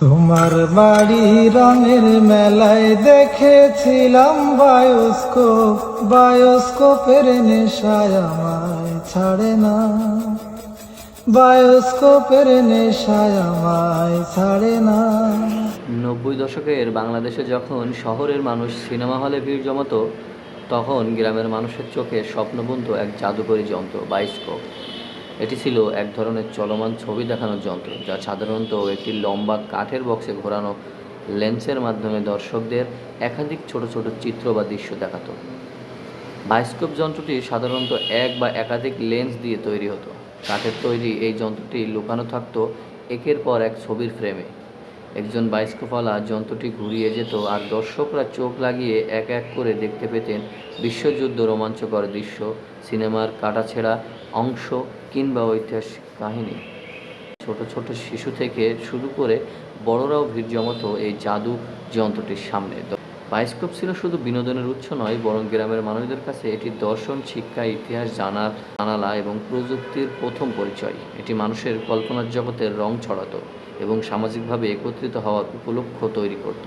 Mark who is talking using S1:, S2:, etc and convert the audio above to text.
S1: তোমার বাড়ি রঙের মেলায় দেখেছিলাম বায়োস্কোপ। বায়োস্কোপের নেশায় আমায় ছাড়ে না। বায়োস্কোপের নেশায় আমায় ছাড়ে না।
S2: নব্বই দশকের বাংলাদেশে যখন শহরের মানুষ সিনেমা হলে ভিড় জমাতো, তখন গ্রামের মানুষের চোখে স্বপ্নবন্ধু এক জাদুকরী যন্ত্র, বাইস্কোপ। এটি ছিল এক ধরনের চলমান ছবি দেখানোর যন্ত্র, যা সাধারণত একটি লম্বা কাঠের বক্সে ঘোরানো লেন্সের মাধ্যমে দর্শকদের একাধিক ছোট ছোট চিত্র বা দৃশ্য দেখাতো। বায়োস্কোপ যন্ত্রটি সাধারণত এক বা একাধিক লেন্স দিয়ে তৈরি হতো। কাঠের তৈরি এই যন্ত্রটি লুকানো থাকতো একের পর এক ছবির ফ্রেমে। একজন বাইস্কোপালা যন্ত্রটি ঘুরিয়ে যেত আর দর্শকরা চোখ লাগিয়ে এক এক করে দেখতে পেতেন বিশ্বযুদ্ধ রোমাঞ্চকর দৃশ্য, সিনেমার কাটাছেঁড়া অংশ কিংবা ঐতিহাসিক কাহিনী। ছোট ছোট শিশু থেকে শুরু করে বড়রাও ভিড় জমাতো এই জাদু যন্ত্রটির সামনে। বায়োস্কোপ ছিল শুধু বিনোদনের উৎস নয়, বরং গ্রামের মানুষদের কাছে এটি দর্শন, শিক্ষা, ইতিহাস, জানার, জানালা এবং প্রযুক্তির প্রথম পরিচয়। এটি মানুষের কল্পনার জগতের রং ছড়াতো এবং সামাজিকভাবে একত্রিত হওয়ার উপলক্ষ তৈরি করত।